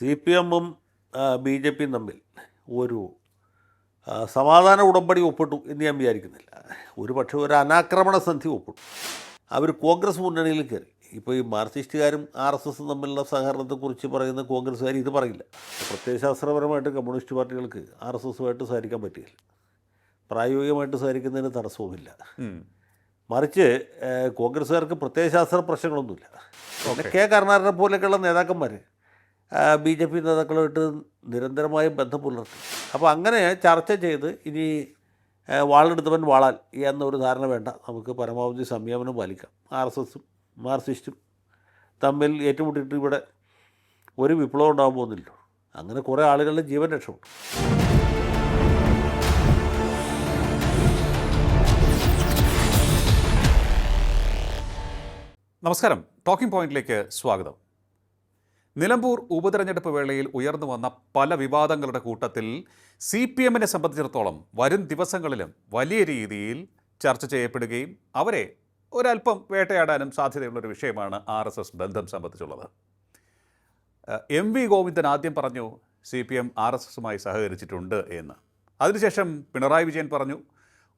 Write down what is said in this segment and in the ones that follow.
C P എമ്മും B J പിയും തമ്മിൽ ഒരു സമാധാന ഉടമ്പടി ഒപ്പിട്ടു എന്ന് ഞാൻ വിചാരിക്കുന്നില്ല. ഒരു പക്ഷേ ഒരു അനാക്രമണ സന്ധി ഒപ്പിട്ടു. അവർ കോൺഗ്രസ് മുന്നണിയിൽ കയറി. ഇപ്പോൾ ഈ മാർക്സിസ്റ്റുകാരും ആർ എസ് എസും തമ്മിലുള്ള സഹകരണത്തെക്കുറിച്ച് പറയുന്ന കോൺഗ്രസ്സുകാർ ഇത് പറയില്ല. പ്രത്യയശാസ്ത്രപരമായിട്ട് കമ്മ്യൂണിസ്റ്റ് പാർട്ടികൾക്ക് ആർ എസ് എസുമായിട്ട് സഹകരിക്കാൻ പറ്റില്ല പ്രായോഗികമായിട്ട് സഹകരിക്കുന്നതിന് തടസ്സവുമില്ല. മറിച്ച് കോൺഗ്രസ്സുകാർക്ക് പ്രത്യയശാസ്ത്ര പ്രശ്നങ്ങളൊന്നുമില്ല. കെ. കരുണാകരനെ പോലെയൊക്കെയുള്ള നേതാക്കന്മാർ ബി ജെ പി നേതാക്കളുമായിട്ട് നിരന്തരമായും ബന്ധം പുലർത്തി. അപ്പോൾ അങ്ങനെ ചർച്ച ചെയ്ത് ഇനി വാളെടുത്തവൻ വാളാൽ എന്നൊരു ധാരണ വേണ്ട. നമുക്ക് പരമാവധി സംയമനം പാലിക്കാം. ആർ എസ് എസും മാർസിസ്റ്റും തമ്മിൽ ഏറ്റുമുട്ടിയിട്ട് ഇവിടെ ഒരു വിപ്ലവം ഉണ്ടാകാൻ പോകുന്നില്ലല്ലോ അങ്ങനെ കുറേ ആളുകളുടെ ജീവൻ രക്ഷപ്പെട്ടു. നമസ്കാരം. ടോക്കിംഗ് പോയിന്റിലേക്ക് സ്വാഗതം. നിലമ്പൂർ ഉപതെരഞ്ഞെടുപ്പ് വേളയിൽ ഉയർന്നു വന്ന പല വിവാദങ്ങളുടെ കൂട്ടത്തിൽ സി പി എമ്മിനെ സംബന്ധിച്ചിടത്തോളം വരും ദിവസങ്ങളിലും വലിയ രീതിയിൽ ചർച്ച ചെയ്യപ്പെടുകയും അവരെ ഒരല്പം വേട്ടയാടാനും സാധ്യതയുള്ളൊരു വിഷയമാണ് ആർ എസ് എസ് ബന്ധം സംബന്ധിച്ചുള്ളത്. എം വി ഗോവിന്ദൻ ആദ്യം പറഞ്ഞു C P M R S എസുമായി സഹകരിച്ചിട്ടുണ്ട് എന്ന്. അതിനുശേഷം പിണറായി വിജയൻ പറഞ്ഞു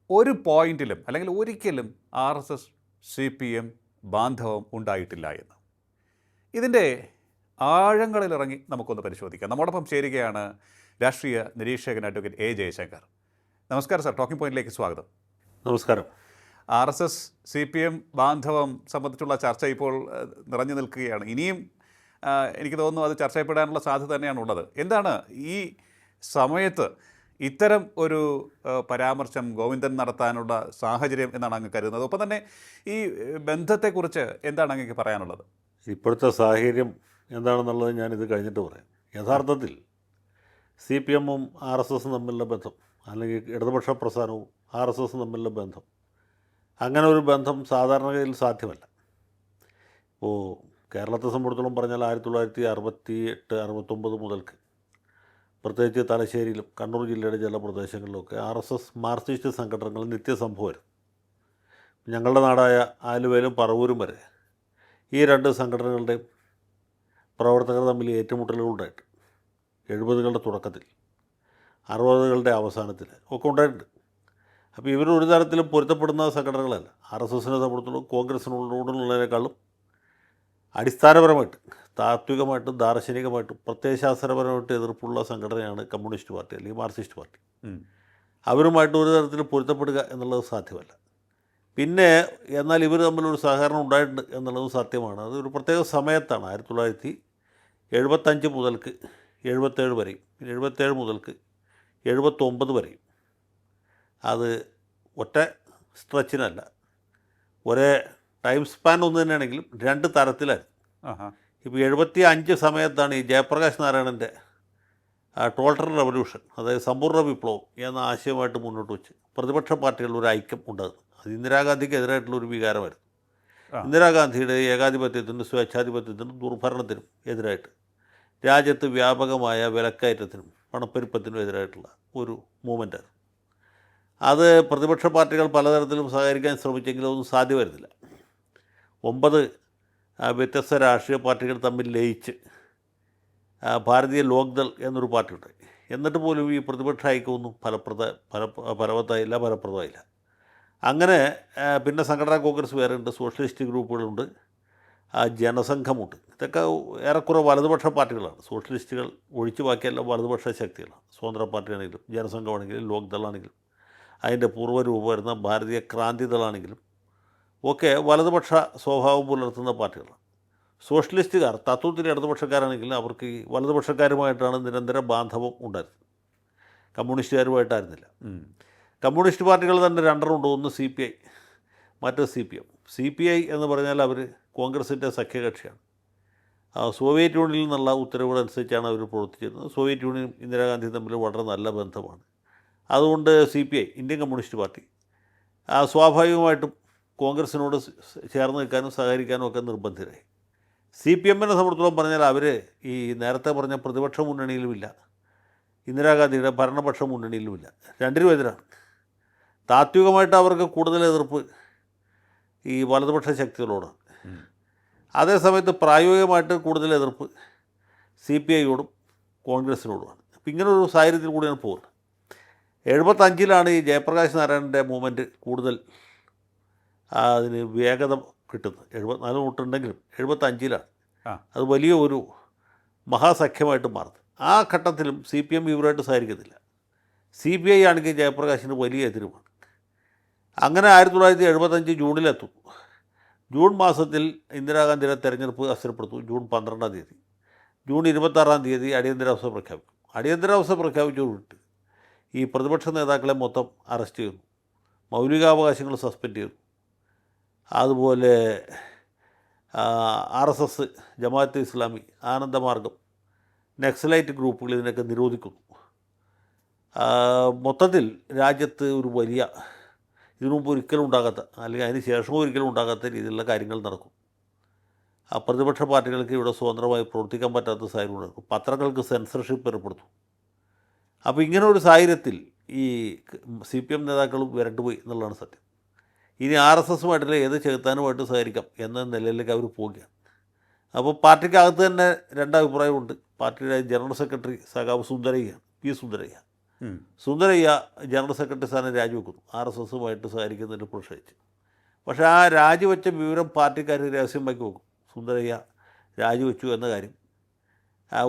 ഒരു പോയിന്റിലും അല്ലെങ്കിൽ ഒരിക്കലും R S S C P M ബാന്ധവം ഉണ്ടായിട്ടില്ല എന്ന്. ഇതിന്റെ ആഴങ്ങളിലിറങ്ങി നമുക്കൊന്ന് പരിശോധിക്കാം. നമ്മോടൊപ്പം ചേരുകയാണ് രാഷ്ട്രീയ നിരീക്ഷകൻ അഡ്വക്കേറ്റ് എ ജയശങ്കർ. നമസ്കാരം സാർ. ടോക്കിംഗ് പോയിന്റിലേക്ക് സ്വാഗതം. നമസ്കാരം. R S S C P M ബാന്ധവം സംബന്ധിച്ചുള്ള ചർച്ച ഇപ്പോൾ നിറഞ്ഞു നിൽക്കുകയാണ്. ഇനിയും എനിക്ക് തോന്നുന്നു അത് ചർച്ച ചെയ്യപ്പെടാനുള്ള സാധ്യത തന്നെയാണ് ഉള്ളത്. എന്താണ് ഈ സമയത്ത് ഇത്തരം ഒരു പരാമർശം ഗോവിന്ദൻ നടത്താനുള്ള സാഹചര്യം എന്നാണ് അങ്ങ് കരുതുന്നത്? ഒപ്പം തന്നെ ഈ ബന്ധത്തെക്കുറിച്ച് എന്താണ് അങ്ങേക്ക് പറയാനുള്ളത്? ഇപ്പോഴത്തെ സാഹചര്യം എന്താണെന്നുള്ളത് ഞാനിത് കഴിഞ്ഞിട്ട് പറയാം. യഥാർത്ഥത്തിൽ സി പി എമ്മും ആർ എസ് എസും തമ്മിലുള്ള ബന്ധം അല്ലെങ്കിൽ ഇടതുപക്ഷ പ്രസ്ഥാനവും ആർ എസ് എസും തമ്മിലുള്ള ബന്ധം അങ്ങനെ ഒരു ബന്ധം സാധാരണഗതിയിൽ സാധ്യമല്ല. ഇപ്പോൾ കേരളത്തെ സംബന്ധിച്ചിടത്തോളം പറഞ്ഞാൽ ആയിരത്തി തൊള്ളായിരത്തി അറുപത്തി എട്ട് അറുപത്തൊമ്പത് മുതൽക്ക് പ്രത്യേകിച്ച് തലശ്ശേരിയിലും കണ്ണൂർ ജില്ലയുടെ ചില പ്രദേശങ്ങളിലൊക്കെ ആർ എസ് എസ് മാർക്സിസ്റ്റ് സംഘടനകൾ നിത്യസംഭവമായിരുന്നു ഞങ്ങളുടെ നാടായ ആലുവയിലും പറവൂരും വരെ ഈ രണ്ട് സംഘടനകളുടെയും പ്രവർത്തകർ തമ്മിൽ ഏറ്റുമുട്ടലുകൾ ഉണ്ടായിട്ട് എഴുപതുകളുടെ തുടക്കത്തിൽ അറുപതുകളുടെ അവസാനത്തിൽ ഒക്കെ ഉണ്ടായിട്ടുണ്ട്. അപ്പോൾ ഇവർ ഒരു തരത്തിലും പൊരുത്തപ്പെടുന്ന സംഘടനകളല്ല. ആർ എസ് എസിനെ സംബന്ധിച്ചിടത്തോളം കോൺഗ്രസിനോടുള്ളതിനേക്കാളും അടിസ്ഥാനപരമായിട്ട് താത്വികമായിട്ടും ദാർശനികമായിട്ടും പ്രത്യയശാസ്ത്രപരമായിട്ട് എതിർപ്പുള്ള സംഘടനയാണ് കമ്മ്യൂണിസ്റ്റ് പാർട്ടി അല്ലെങ്കിൽ മാർക്സിസ്റ്റ് പാർട്ടി. അവരുമായിട്ട് ഒരു തരത്തിൽ പൊരുത്തപ്പെടുക എന്നുള്ളത് സാധ്യമല്ല. പിന്നെ എന്നാൽ ഇവർ തമ്മിലൊരു സഹകരണം ഉണ്ടായിട്ടുണ്ട് എന്നുള്ളത് സത്യമാണ്. അത് ഒരു പ്രത്യേക സമയത്താണ് ആയിരത്തി തൊള്ളായിരത്തി എഴുപത്തഞ്ച് മുതൽക്ക് എഴുപത്തേഴ് വരെയും പിന്നെ എഴുപത്തേഴ് മുതൽക്ക് എഴുപത്തൊമ്പത് വരെയും. അത് ഒറ്റ സ്ട്രെച്ചിനല്ല ഒരേ ടൈം സ്പാൻ ഒന്ന് തന്നെയാണെങ്കിലും രണ്ട് തരത്തിലായിരുന്നു. ഇപ്പോൾ എഴുപത്തി അഞ്ച് സമയത്താണ് ഈ ജയപ്രകാശ് നാരായണന്റെ ടോൾട്ടർ റവല്യൂഷൻ അതായത് സമ്പൂർണ വിപ്ലവം എന്ന ആശയമായിട്ട് മുന്നോട്ട് വെച്ച് പ്രതിപക്ഷ പാർട്ടികളുടെ ഒരു ഐക്യം ഉണ്ടാകുന്നത്. അത് ഇന്ദിരാഗാന്ധിക്ക് എതിരായിട്ടുള്ള ഒരു വികാരമായിരുന്നു. ഇന്ദിരാഗാന്ധിയുടെ ഏകാധിപത്യത്തിനും സ്വേച്ഛാധിപത്യത്തിനും ദുർഭരണത്തിനും എതിരായിട്ട് രാജ്യത്ത് വ്യാപകമായ വിലക്കയറ്റത്തിനും പണപ്പെരുപ്പത്തിനും എതിരായിട്ടുള്ള ഒരു മൂവ്മെന്റായിരുന്നു അത് പ്രതിപക്ഷ പാർട്ടികൾ പലതരത്തിലും സഹകരിക്കാൻ ശ്രമിച്ചെങ്കിലും ഒന്നും സാധ്യമായിരുന്നില്ല. ഒമ്പത് വ്യത്യസ്ത രാഷ്ട്രീയ പാർട്ടികൾ തമ്മിൽ ലയിച്ച് ഭാരതീയ ലോക്ദൾ എന്നൊരു പാർട്ടിയുണ്ട് എന്നിട്ട് പോലും ഈ പ്രതിപക്ഷ ഐക്യമൊന്നും ഫലപ്രദ ഫല ഫലവത്തായില്ല ഫലപ്രദമായില്ല. അങ്ങനെ പിന്നെ സംഘടനാ കോൺഗ്രസ് വേറെ ഉണ്ട് സോഷ്യലിസ്റ്റ് ഗ്രൂപ്പുകളുണ്ട് ജനസംഘമുണ്ട്. ഇതൊക്കെ ഏറെക്കുറെ വലതുപക്ഷ പാർട്ടികളാണ്. സോഷ്യലിസ്റ്റുകൾ ഒഴിച്ചു ബാക്കിയെല്ലാം വലതുപക്ഷ ശക്തികളാണ്. സ്വതന്ത്ര പാർട്ടിയാണെങ്കിലും ജനസംഘമാണെങ്കിലും ലോക്ദളാണെങ്കിലും അതിന്റെ പൂർവരൂപം വരുന്ന ഭാരതീയ ക്രാന്തി ദളാണെങ്കിലും ഒക്കെ വലതുപക്ഷ സ്വഭാവം പുലർത്തുന്ന പാർട്ടികളാണ്. സോഷ്യലിസ്റ്റുകാർ തത്വത്തിൽ ഇടതുപക്ഷക്കാരാണെങ്കിൽ അവർക്ക് ഈ വലതുപക്ഷക്കാരുമായിട്ടാണ് നിരന്തര ബാന്ധവം ഉണ്ടായിരുന്നത്. കമ്മ്യൂണിസ്റ്റുകാരുമായിട്ടായിരുന്നില്ല. കമ്മ്യൂണിസ്റ്റ് പാർട്ടികൾ തന്നെ രണ്ടെണ്ണമുണ്ട്. ഒന്ന് സി പി ഐ മറ്റേ C P M. C P I എന്ന് പറഞ്ഞാൽ അവർ കോൺഗ്രസിന്റെ സഖ്യകക്ഷിയാണ്. സോവിയറ്റ് യൂണിയനിൽ നിന്നുള്ള ഉത്തരവുകളനുസരിച്ചാണ് അവർ പ്രവർത്തിച്ചിരുന്നത്. സോവിയറ്റ് യൂണിയൻ ഇന്ദിരാഗാന്ധി തമ്മിൽ വളരെ നല്ല ബന്ധമാണ്. അതുകൊണ്ട് C P I Indian communist party സ്വാഭാവികമായിട്ടും കോൺഗ്രസിനോട് ചേർന്ന് നിൽക്കാനും സഹകരിക്കാനും ഒക്കെ നിർബന്ധിതരായി. സി പി എമ്മിനെ സംബന്ധിച്ചോളം പറഞ്ഞാൽ അവർ ഈ നേരത്തെ പറഞ്ഞ പ്രതിപക്ഷ മുന്നണിയിലുമില്ല. ഇന്ദിരാഗാന്ധിയുടെ ഭരണപക്ഷ മുന്നണിയിലുമില്ല. രണ്ടിനും എതിരാണ്. താത്വികമായിട്ട് അവർക്ക് കൂടുതൽ എതിർപ്പ് ഈ വലതുപക്ഷ ശക്തികളോട്. അതേസമയത്ത് പ്രായോഗികമായിട്ട് കൂടുതൽ എതിർപ്പ് സി പി ഐയോടും കോൺഗ്രസിനോടുമാണ്. അപ്പം ഇങ്ങനൊരു സാഹചര്യത്തിൽ കൂടിയാണ് പോകുന്നത് എഴുപത്തഞ്ചിലാണ് ഈ ജയപ്രകാശ് നാരായണന്റെ മൂവ്മെന്റ് കൂടുതൽ അതിന് വേഗത കിട്ടുന്നത്. എഴുപത്തിനാല് തൊട്ടുണ്ടെങ്കിലും എഴുപത്തഞ്ചിലാണ്. അത് വലിയ ഒരു മഹാസഖ്യമായിട്ട് മാറുന്നത്. ആ ഘട്ടത്തിലും സി പി എം ഇവരുമായിട്ട് സഹകരിക്കത്തില്ല. സി പി ഐ ആണെങ്കിൽ ജയപ്രകാശിന് വലിയ എതിരുമാണ്. അങ്ങനെ ആയിരത്തി തൊള്ളായിരത്തി എഴുപത്തഞ്ച് ജൂണിലെത്തുന്നു ജൂൺ മാസത്തിൽ ഇന്ദിരാഗാന്ധിയുടെ തെരഞ്ഞെടുപ്പ് അസ്ഥിരപ്പെടുത്തും ജൂൺ പന്ത്രണ്ടാം തീയതി. ജൂൺ ഇരുപത്താറാം തീയതി അടിയന്തരാവസ്ഥ പ്രഖ്യാപിക്കും. അടിയന്തരാവസ്ഥ പ്രഖ്യാപിച്ചുകൊണ്ട് ഈ പ്രതിപക്ഷ നേതാക്കളെ മൊത്തം അറസ്റ്റ് ചെയ്യുന്നു. മൗലികാവകാശങ്ങൾ സസ്പെൻഡ് ചെയ്യുന്നു. അതുപോലെ R S S Jamaat Islami Anandamargam Naxalite groups ഇതിനൊക്കെ നിരോധിക്കുന്നു. മൊത്തത്തിൽ രാജ്യത്ത് ഒരു വലിയ ഇതിനു മുമ്പ് ഒരിക്കലും ഉണ്ടാകാത്ത അല്ലെങ്കിൽ അതിന് ശേഷവും ഒരിക്കലും ഉണ്ടാകാത്ത രീതിയിലുള്ള കാര്യങ്ങൾ നടക്കും. ആ പ്രതിപക്ഷ പാർട്ടികൾക്ക് ഇവിടെ സ്വതന്ത്രമായി പ്രവർത്തിക്കാൻ പറ്റാത്ത സാഹചര്യം ഉണ്ടാക്കും പത്രങ്ങൾക്ക് സെൻസർഷിപ്പ് ഏർപ്പെടുത്തും. അപ്പോൾ ഇങ്ങനെ ഒരു സാഹചര്യത്തിൽ ഈ സി പി എം നേതാക്കളും വിരണ്ടുപോയി എന്നുള്ളതാണ് സത്യം. ഇനി ആർ എസ് എസുമായിട്ടുള്ള ഏത് ചെകുത്താനുമായിട്ട് സഹകരിക്കാം എന്ന നിലയിലേക്ക് അവർ പോവുകയാണ്. അപ്പോൾ പാർട്ടിക്കകത്ത് തന്നെ രണ്ടഭിപ്രായമുണ്ട് പാർട്ടിയുടെ ജനറൽ സെക്രട്ടറി സഖാവ് Sundarayya P Sundarayya. Sundarayya general secretary സ്ഥാനം രാജിവെക്കുന്നു. ആർ എസ് എസുമായിട്ട് സഹകരിക്കുന്നതിന് പ്രോത്സാഹിച്ച് പക്ഷേ ആ രാജിവെച്ച വിവരം പാർട്ടിക്കാർ രഹസ്യമാക്കി വെക്കും സുന്ദരയ്യ രാജിവെച്ചു എന്ന കാര്യം.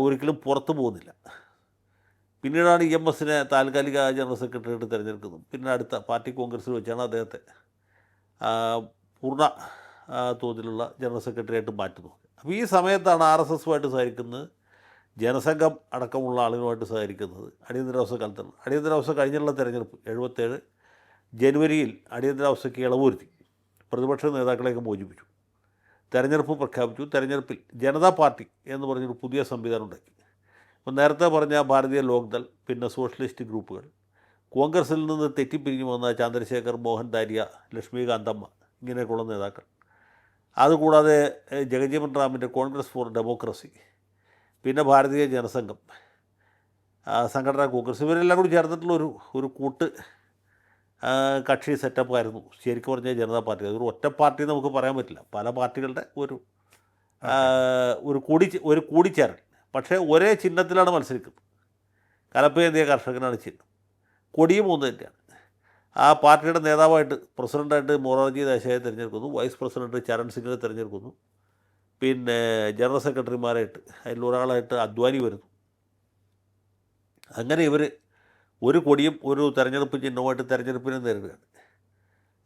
ഒരിക്കലും പുറത്തു പോകുന്നില്ല. പിന്നീടാണ് ഇ എം എസിനെ താൽക്കാലിക ജനറൽ സെക്രട്ടറിയായിട്ട് തിരഞ്ഞെടുക്കുന്നത്. പിന്നെ അടുത്ത പാർട്ടി കോൺഗ്രസ്സിൽ വെച്ചാണ് അദ്ദേഹത്തെ പൂർണ തോതിലുള്ള ജനറൽ സെക്രട്ടറിയായിട്ട് മാറ്റുന്നത്. അപ്പോൾ ഈ സമയത്താണ് ആർ എസ് എസുമായിട്ട് സഹകരിക്കുന്നത് ജനസംഘം അടക്കമുള്ള ആളുകളുമായിട്ട് സഹകരിക്കുന്നത് അടിയന്തരാവസ്ഥ കാലത്താണ്. അടിയന്തരാവസ്ഥ കഴിഞ്ഞുള്ള തെരഞ്ഞെടുപ്പ് എഴുപത്തേഴ് ജനുവരിയിൽ അടിയന്തരാവസ്ഥയ്ക്ക് ഇളവുവരുത്തി. പ്രതിപക്ഷ നേതാക്കളെയൊക്കെ മോചിപ്പിച്ചു. തെരഞ്ഞെടുപ്പ് പ്രഖ്യാപിച്ചു. തെരഞ്ഞെടുപ്പിൽ ജനതാ പാർട്ടി എന്ന് പറഞ്ഞൊരു പുതിയ സംവിധാനം ഉണ്ടാക്കി. അപ്പോൾ നേരത്തെ പറഞ്ഞ ഭാരതീയ ലോക്ദൾ പിന്നെ സോഷ്യലിസ്റ്റ് ഗ്രൂപ്പുകൾ. കോൺഗ്രസിൽ നിന്ന് തെറ്റിപ്പിരിഞ്ഞു വന്ന ചന്ദ്രശേഖർ മോഹൻ ദാരിയ ലക്ഷ്മികാന്തമ്മ ഇങ്ങനെയൊക്കെയുള്ള നേതാക്കൾ. അതുകൂടാതെ ജഗജീവൻ റാമിന്റെ കോൺഗ്രസ് ഫോർ ഡെമോക്രസി പിന്നെ ഭാരതീയ ജനസംഘം. സംഘടന കോൺഗ്രസ്. ഇവരെല്ലാം കൂടി ചേർന്നിട്ടുള്ള ഒരു ഒരു കൂട്ട് കക്ഷി സെറ്റപ്പായിരുന്നു ശരിക്കും പറഞ്ഞാൽ ജനതാ പാർട്ടി. അതൊരു ഒറ്റ പാർട്ടി നമുക്ക് പറയാൻ പറ്റില്ല. പല പാർട്ടികളുടെ ഒരു ഒരു കൂടി ഒരു കൂടിച്ചേരൽ. പക്ഷേ ഒരേ ചിഹ്നത്തിലാണ് മത്സരിക്കുന്നത്. കലപ്പേന്തിയ കർഷകനാണ് ചിഹ്നം. കൊടിയും ഒന്ന് തന്നെയാണ്. ആ പാർട്ടിയുടെ നേതാവായിട്ട് പ്രസിഡന്റായിട്ട് മൊറാർജി ദേശായെ തിരഞ്ഞെടുക്കുന്നു. വൈസ് പ്രസിഡന്റ് ചരൺ സിംഗിനെ തിരഞ്ഞെടുക്കുന്നു. പിന്നെ ജനറൽ സെക്രട്ടറിമാരായിട്ട് അതിലൊരാളായിട്ട് അദ്വാനി വരുന്നു. അങ്ങനെ ഇവർ ഒരു കൊടിയും ഒരു തെരഞ്ഞെടുപ്പ് ചിഹ്നവുമായിട്ട് തെരഞ്ഞെടുപ്പിനെ നേരിടുകയാണ്.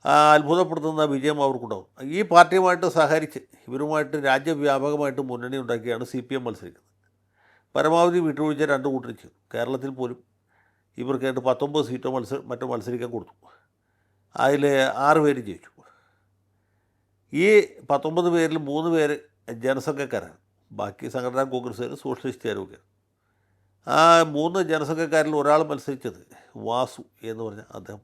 അത്ഭുതപ്പെടുത്തുന്ന വിജയം അവർക്കുണ്ടാവും. ഈ പാർട്ടിയുമായിട്ട് സഹകരിച്ച് ഇവരുമായിട്ട് രാജ്യവ്യാപകമായിട്ട് മുന്നണി ഉണ്ടാക്കിയാണ് സി പി എം മത്സരിക്കുന്നത്. പരമാവധി വിട്ടുവീഴ്ച രണ്ട് കൂട്ടരും കേരളത്തിൽ പോലും ഇവർക്കായിട്ട് പത്തൊമ്പത് സീറ്റോ മത്സരം മറ്റോ മത്സരിക്കാൻ കൊടുത്തു. അതിൽ ആറ് പേര് ജയിച്ചു. ഈ പത്തൊമ്പത് പേരിൽ മൂന്ന് പേര് ജനസംഘക്കാരാണ്. ബാക്കി സംഘടനാ കോൺഗ്രസ്സുകാർ സോഷ്യലിസ്റ്റുകാരും ആ മൂന്ന് ജനസംഘക്കാരിൽ ഒരാൾ മത്സരിച്ചത് വാസു എന്ന് പറഞ്ഞ അദ്ദേഹം.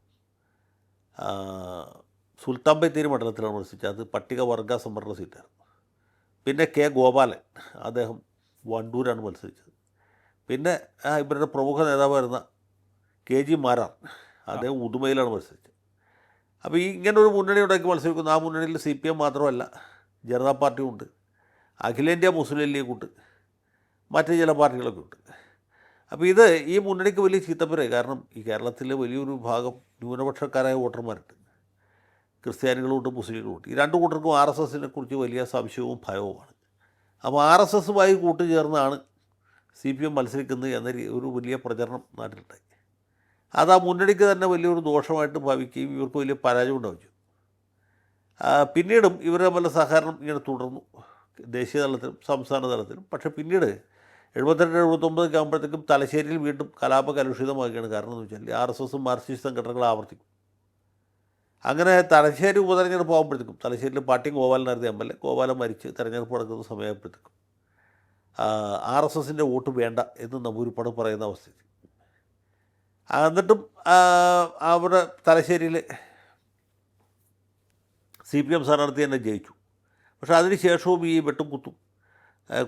സുൽത്താൻ ബത്തേരി മണ്ഡലത്തിലാണ് മത്സരിച്ചത്. അത് പട്ടികവർഗ സംവരണ സീറ്റായിരുന്നു പിന്നെ കെ ഗോപാലൻ അദ്ദേഹം വണ്ടൂരാണ് മത്സരിച്ചത്. പിന്നെ ഇവരുടെ പ്രമുഖ നേതാവായിരുന്ന കെ ജി മാരാർ അദ്ദേഹം ഉദുമയിലാണ് മത്സരിച്ചത്. അപ്പോൾ ഈ ഇങ്ങനെ ഒരു മുന്നണി ഉണ്ടാക്കി മത്സരിക്കുന്നു. ആ മുന്നണിയിൽ സി പി എം മാത്രമല്ല ജനതാ പാർട്ടിയും ഉണ്ട്. അഖിലേന്ത്യാ മുസ്ലിം ലീഗ് ഉണ്ട് മറ്റ് ചില പാർട്ടികളൊക്കെ ഉണ്ട്. അപ്പോൾ ഇത് ഈ മുന്നണിക്ക് വലിയ ചീത്തപ്പേരായി. കാരണം ഈ കേരളത്തിലെ വലിയൊരു ഭാഗം ന്യൂനപക്ഷക്കാരായ വോട്ടർമാരുണ്ട്. ക്രിസ്ത്യാനികളുമുണ്ട് മുസ്ലിങ്ങളുമുണ്ട് ഈ രണ്ട് കൂട്ടർക്കും ആർ എസ് എസിനെ കുറിച്ച് വലിയ സംശയവും ഭയവുമാണ്. അപ്പോൾ ആർ എസ് എസുമായി കൂട്ടുചേർന്നാണ് സി പി എം മത്സരിക്കുന്നത് എന്ന ഒരു വലിയ പ്രചരണം നാട്ടിലുണ്ടായി. അത് ആ മുന്നണിക്ക് തന്നെ വലിയൊരു ദോഷമായിട്ട് ഭാവിക്കുകയും ഇവർക്ക് വലിയ പരാജയം ആ, പിന്നീടും ഇവരെ തമ്മിലുള്ള സഹകരണം ഇങ്ങനെ തുടർന്നു. ദേശീയ തലത്തിലും സംസ്ഥാന തലത്തിലും പക്ഷേ പിന്നീട് എഴുപത്തിരണ്ട് എഴുപത്തൊമ്പതൊക്കെ ആകുമ്പോഴത്തേക്കും തലശ്ശേരിയിൽ വീണ്ടും കലാപ കലുഷിതമാക്കുകയാണ് കാരണം എന്ന് വെച്ചാൽ ആർ എസ് എസും മാർക്സിസ്റ്റ് സംഘടനകൾ ആവർത്തിക്കും. അങ്ങനെ തലശ്ശേരി ഉപതെരഞ്ഞെടുപ്പ് ആകുമ്പോഴത്തേക്കും തലശ്ശേരിയിൽ പാട്ടിയും ഗോപാലനായിരുന്നു എം എൽ എ. ഗോപാലൻ മരിച്ച് തെരഞ്ഞെടുപ്പ് നടക്കുന്ന സമയമായപ്പോഴത്തേക്കും ആർ എസ് എസിന്റെ വോട്ട് വേണ്ട എന്ന് നമ്പൂരിപ്പാട് പറയുന്ന അവസ്ഥ ആ, എന്നിട്ടും അവിടെ തലശ്ശേരിയിൽ സി പി എം സ്ഥാനാർത്ഥി തന്നെ ജയിച്ചു. പക്ഷേ അതിന് ശേഷവും ഈ വെട്ടും കുത്തും.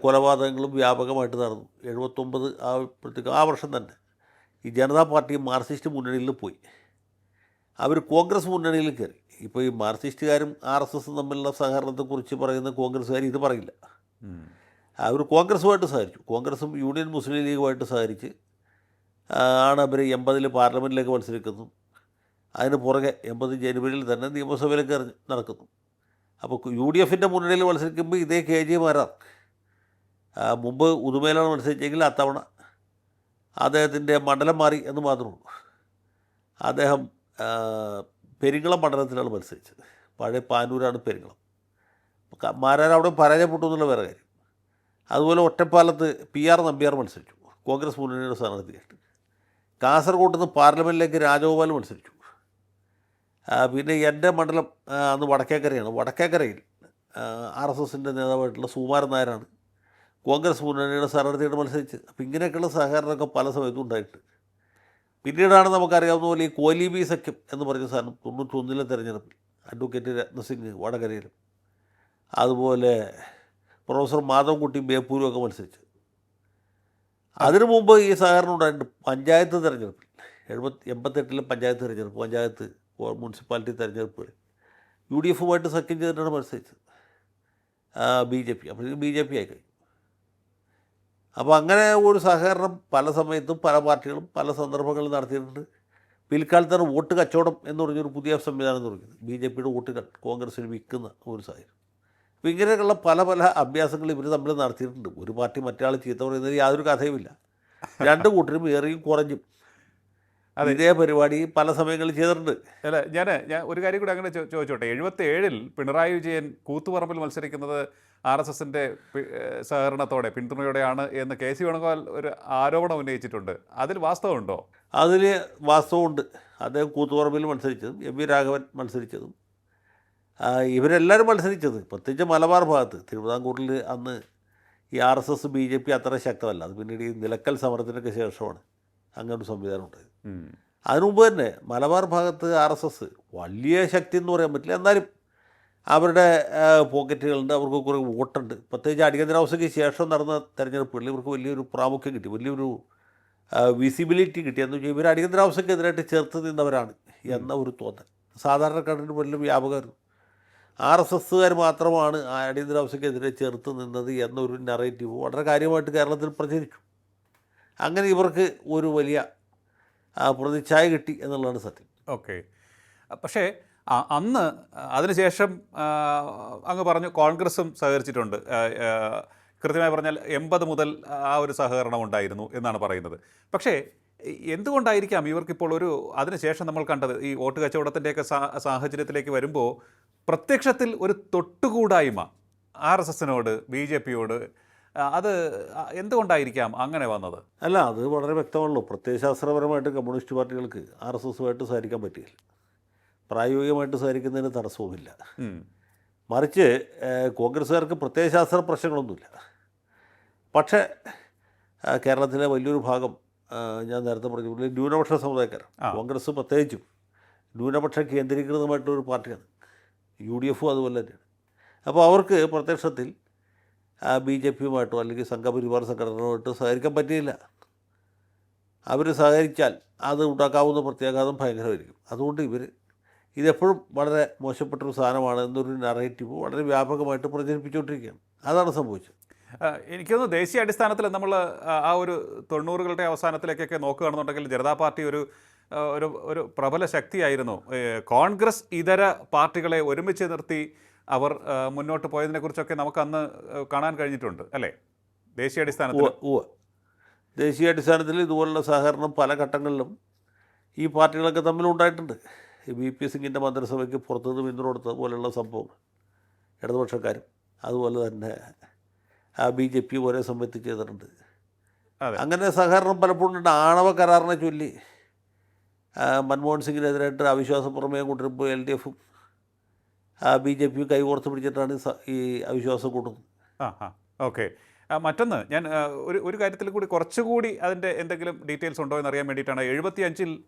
കൊലപാതകങ്ങളും വ്യാപകമായിട്ട് നടന്നു. എഴുപത്തൊമ്പത് ആയപ്പോഴത്തേക്കും ആ വർഷം തന്നെ ഈ ജനതാ പാർട്ടി മാർക്സിസ്റ്റ് മുന്നണിയിൽ പോയി. അവർ കോൺഗ്രസ് മുന്നണിയിൽ കയറി. ഇപ്പോൾ ഈ മാർക്സിസ്റ്റുകാരും ആർ എസ് എസും തമ്മിലുള്ള സഹകരണത്തെക്കുറിച്ച് പറയുന്ന കോൺഗ്രസ്സുകാർ ഇത് പറയില്ല. അവർ കോൺഗ്രസ്സുമായിട്ട് സഹകരിച്ചു. കോൺഗ്രസും യൂണിയൻ മുസ്ലിം ലീഗുമായിട്ട് സഹകരിച്ച് ആണ് അവർ എൺപതിൽ പാർലമെന്റിലേക്ക് മത്സരിക്കുന്നു. അതിന് പുറകെ എൺപത് ജനുവരിയിൽ തന്നെ നിയമസഭയിലേക്ക് നടക്കുന്നു. അപ്പോൾ യു ഡി എഫിന്റെ മുന്നണിയിൽ മത്സരിക്കുമ്പോൾ ഇതേ കെ ജി മാരാർ മുമ്പ് ഉദുമയിലാണ് മത്സരിച്ചെങ്കിൽ അത്തവണ അദ്ദേഹത്തിന്റെ മണ്ഡലം മാറി എന്ന് മാത്രമേ ഉള്ളൂ. അദ്ദേഹം പെരിങ്ങളം മണ്ഡലത്തിലാണ് മത്സരിച്ചത്. പഴയ പാനൂരാണ് പെരിങ്ങളം. മാരാർ അവിടെ പരാജയപ്പെട്ടു എന്നുള്ള വേറെ കാര്യം. അതുപോലെ ഒറ്റപ്പാലത്ത് പി ആർ നമ്പ്യാർ മത്സരിച്ചു. കോൺഗ്രസ് മുന്നണിയുടെ സ്ഥാനാർത്ഥിയായിട്ട്. കാസർഗോഡ് നിന്ന് പാർലമെന്റിലേക്ക് രാജഗോപാൽ മത്സരിച്ചു. പിന്നെ എന്റെ മണ്ഡലം അന്ന് വടക്കേക്കരയാണ്. വടക്കേക്കരയിൽ ആർ എസ് എസിന്റെ നേതാവായിട്ടുള്ള സുകുമാരൻ നായരാണ് കോൺഗ്രസ് മുന്നണിയുടെ സ്ഥാനാർത്ഥിയായിട്ട് മത്സരിച്ച് അപ്പം ഇങ്ങനെയൊക്കെയുള്ള സഹകരണമൊക്കെ പല സമയത്തും ഉണ്ടായിട്ടുണ്ട്. പിന്നീടാണ് നമുക്കറിയാവുന്ന പോലെ ഈ കോലിബി സഖ്യം എന്ന് പറഞ്ഞ സാധനം തൊണ്ണൂറ്റൊന്നിലെ തെരഞ്ഞെടുപ്പിൽ അഡ്വക്കേറ്റ് രത്നസിംഗ് വടകരയിലും അതുപോലെ പ്രൊഫസർ മാധവൻകുട്ടി ബേപ്പൂരും ഒക്കെ മത്സരിച്ചു. അതിനു മുമ്പ് ഈ സഹകരണം ഉണ്ടായിട്ടുണ്ട്. പഞ്ചായത്ത് തിരഞ്ഞെടുപ്പിൽ എഴുപത്തി എൺപത്തെട്ടിലെ പഞ്ചായത്ത് തിരഞ്ഞെടുപ്പ് പഞ്ചായത്ത് മുനിസിപ്പാലിറ്റി തെരഞ്ഞെടുപ്പുകൾ യു ഡി എഫുമായിട്ട് സഖ്യം ചെയ്തിട്ടാണ് മത്സരിച്ചത്. B J P. അപ്പോൾ ബി ജെ പി ആയി കഴിഞ്ഞു അപ്പോൾ അങ്ങനെ ഒരു സഹകരണം പല സമയത്തും പല പാർട്ടികളും പല സന്ദർഭങ്ങളിൽ നടത്തിയിട്ടുണ്ട്. പിൽക്കാലത്താണ് വോട്ട് കച്ചവടം എന്ന് പറഞ്ഞൊരു പുതിയ സംവിധാനം തുടങ്ങിയത്. ബി ജെ പിയുടെ വോട്ടുകൾ കോൺഗ്രസ്സിന് വിൽക്കുന്ന ഒരു സാഹചര്യം. അപ്പോൾ ഇങ്ങനെയൊക്കെയുള്ള പല പല അഭ്യാസങ്ങൾ ഇവർ തമ്മിൽ നടത്തിയിട്ടുണ്ട്. ഒരു പാർട്ടി മറ്റേ ചീത്ത പറയുന്നതിൽ യാതൊരു കഥയുമില്ല. രണ്ട് കൂട്ടരും ഏറെയും കുറഞ്ഞും. ഇതേ പരിപാടി പല സമയങ്ങളിൽ ചെയ്തിട്ടുണ്ട്. അല്ല ഞാൻ ഞാൻ ഒരു കാര്യം കൂടി അങ്ങനെ ചോദിച്ചോട്ടെ. എഴുപത്തി ഏഴിൽ പിണറായി വിജയൻ കൂത്തുപറമ്പിൽ മത്സരിക്കുന്നത് ആർ എസ് എസിന്റെ സഹകരണത്തോടെ പിന്തുണയോടെയാണ് എന്ന് കെ സി വേണുഗോപാൽ ഒരു ആരോപണം ഉന്നയിച്ചിട്ടുണ്ട്. അതിൽ വാസ്തവമുണ്ടോ? അതിൽ വാസ്തവമുണ്ട്. അദ്ദേഹം കൂത്തുപറമ്പിൽ മത്സരിച്ചതും എം വി രാഘവൻ മത്സരിച്ചതും. ഇവരെല്ലാവരും മത്സരിച്ചത്. പ്രത്യേകിച്ച് മലബാർ ഭാഗത്ത്. തിരുവിതാംകൂറിൽ അന്ന് ഈ R S S B J P അത്ര ശക്തമല്ല. അത് പിന്നീട് ഈ നിലക്കൽ സമരത്തിനൊക്കെ ശേഷമാണ്. അങ്ങനെ ഒരു സംവിധാനം ഉണ്ടായത് അതിനുമുമ്പ് തന്നെ മലബാർ ഭാഗത്ത് ആർ എസ് എസ് വലിയ ശക്തി എന്ന് പറയാൻ പറ്റില്ല. എന്നാലും അവരുടെ പോക്കറ്റുകളുണ്ട്. അവർക്ക് കുറേ വോട്ടുണ്ട്. പ്രത്യേകിച്ച് അടിയന്തരാവസ്ഥയ്ക്ക് ശേഷം നടന്ന തെരഞ്ഞെടുപ്പുകളിൽ ഇവർക്ക് വലിയൊരു പ്രാമുഖ്യം കിട്ടി. വലിയൊരു വിസിബിലിറ്റി കിട്ടി. എന്ന് വെച്ചാൽ ഇവർ അടിയന്തരാവസ്ഥയ്ക്കെതിരായിട്ട് ചേർത്ത് നിന്നവരാണ് എന്ന ഒരു തോന്നൽ. സാധാരണക്കാരന് വലിയ വ്യാപകമായിരുന്നു. ആർ എസ് എസ്സുകാർ മാത്രമാണ് ആ അടിയന്തരാവസ്ഥയ്ക്കെതിരെ ചേർത്ത് നിന്നത് എന്നൊരു നറേറ്റീവ് വളരെ കാര്യമായിട്ട് കേരളത്തിൽ പ്രചരിച്ചു അങ്ങനെ ഇവർക്ക് ഒരു വലിയ പ്രതിച്ഛായ കിട്ടി എന്നുള്ളതാണ് സത്യം. ഓക്കെ. പക്ഷേ അന്ന് അതിനുശേഷം അങ്ങ് പറഞ്ഞു കോൺഗ്രസും സഹകരിച്ചിട്ടുണ്ട്. കൃത്യമായി പറഞ്ഞാൽ എൺപത് മുതൽ ആ ഒരു സഹകരണം ഉണ്ടായിരുന്നു എന്നാണ് പറയുന്നത്. പക്ഷേ എന്തുകൊണ്ടായിരിക്കാം ഇവർക്കിപ്പോൾ ഒരു അതിനുശേഷം നമ്മൾ കണ്ടത് ഈ വോട്ട് കച്ചവടത്തിന്റെയൊക്കെ സാഹചര്യത്തിലേക്ക് വരുമ്പോൾ പ്രത്യക്ഷത്തിൽ ഒരു തൊട്ടുകൂടായ്മ ആർ എസ് എസിനോട് ബി ജെ പിയോട് അത് എന്തുകൊണ്ടായിരിക്കാം അങ്ങനെ വന്നത്? അല്ല അത് വളരെ വ്യക്തമാണല്ലോ. പ്രത്യയശാസ്ത്രപരമായിട്ട് കമ്മ്യൂണിസ്റ്റ് പാർട്ടികൾക്ക് ആർ എസ് എസുമായിട്ട് സഹകരിക്കാൻ പറ്റില്ല പ്രായോഗികമായിട്ട് സഹകരിക്കുന്നതിന് തടസ്സവുമില്ല. മറിച്ച് കോൺഗ്രസ്സുകാർക്ക് പ്രത്യയശാസ്ത്ര പ്രശ്നങ്ങളൊന്നുമില്ല. പക്ഷേ കേരളത്തിലെ വലിയൊരു ഭാഗം ഞാൻ നേരത്തെ പറഞ്ഞ ന്യൂനപക്ഷ സമുദായക്കാർ. കോൺഗ്രസ് പ്രത്യേകിച്ചും ന്യൂനപക്ഷ കേന്ദ്രീകൃതമായിട്ടൊരു പാർട്ടിയാണ്. യു ഡി എഫും അതുപോലെ തന്നെയാണ്. അപ്പോൾ അവർക്ക് പ്രത്യക്ഷത്തിൽ ബി ജെ പിയുമായിട്ടോ അല്ലെങ്കിൽ സംഘപരിവാർ സംഘടനകളുമായിട്ടോ സഹകരിക്കാൻ പറ്റിയില്ല. അവർ സഹകരിച്ചാൽ അത് ഉണ്ടാക്കാവുന്ന പ്രത്യാഘാതം ഭയങ്കരമായിരിക്കും. അതുകൊണ്ട് ഇവർ ഇതെപ്പോഴും വളരെ മോശപ്പെട്ടൊരു സാധനമാണ് എന്നൊരു നറേറ്റീവ് വളരെ വ്യാപകമായിട്ട് പ്രചരിപ്പിച്ചുകൊണ്ടിരിക്കുകയാണ്. അതാണ് സംഭവിച്ചത്. എനിക്കൊന്ന് ദേശീയ അടിസ്ഥാനത്തിൽ നമ്മൾ ആ ഒരു തൊണ്ണൂറുകളുടെ അവസാനത്തിലേക്കൊക്കെ നോക്കുകയാണെന്നുണ്ടെങ്കിൽ ജനതാ പാർട്ടി ഒരു ഒരു ഒരു പ്രബല ശക്തിയായിരുന്നു. കോൺഗ്രസ് ഇതര പാർട്ടികളെ ഒരുമിച്ച് നിർത്തി അവർ മുന്നോട്ട് പോയതിനെക്കുറിച്ചൊക്കെ നമുക്ക് അന്ന് കാണാൻ കഴിഞ്ഞിട്ടുണ്ട് അല്ലേ? ദേശീയ അടിസ്ഥാനത്തിൽ ഉവ്വ് ഉവ്വ്. ദേശീയ അടിസ്ഥാനത്തിൽ ഇതുപോലുള്ള സഹകരണം പല ഘട്ടങ്ങളിലും ഈ പാർട്ടികളൊക്കെ തമ്മിലുണ്ടായിട്ടുണ്ട് ഈ ബി പി സിംഗിന്റെ മന്ത്രിസഭയ്ക്ക് പുറത്തുനിന്ന് പിന്തുണ കൊടുത്തത് പോലെയുള്ള സംഭവങ്ങൾ ഇടതുപക്ഷക്കാരും അതുപോലെ തന്നെ ആ ബി ജെ പി ഒരേ സമയത്ത് ചെയ്തിട്ടുണ്ട്. അങ്ങനെ സഹകരണം പലപ്പോഴും ഉണ്ട്. ആണവ കരാറിനെ ചൊല്ലി മൻമോഹൻ സിംഗിനെതിരായിട്ട് അവിശ്വാസ പ്രമേയം കൊണ്ടുവരുമ്പോൾ എൽ ഡി എഫും ബി ജെ കൈ കൈകോർത്ത് പിടിച്ചിട്ടാണ് ഈ അവിശ്വാസം കൂട്ടുന്നത്. ആ ആ ഓക്കെ. മറ്റൊന്ന് ഞാൻ ഒരു ഒരു കാര്യത്തിൽ കൂടി കുറച്ചുകൂടി അതിന്റെ എന്തെങ്കിലും ഡീറ്റെയിൽസ് ഉണ്ടോ എന്ന് അറിയാൻ വേണ്ടിയിട്ടാണ് എഴുപത്തി അഞ്ചിൽ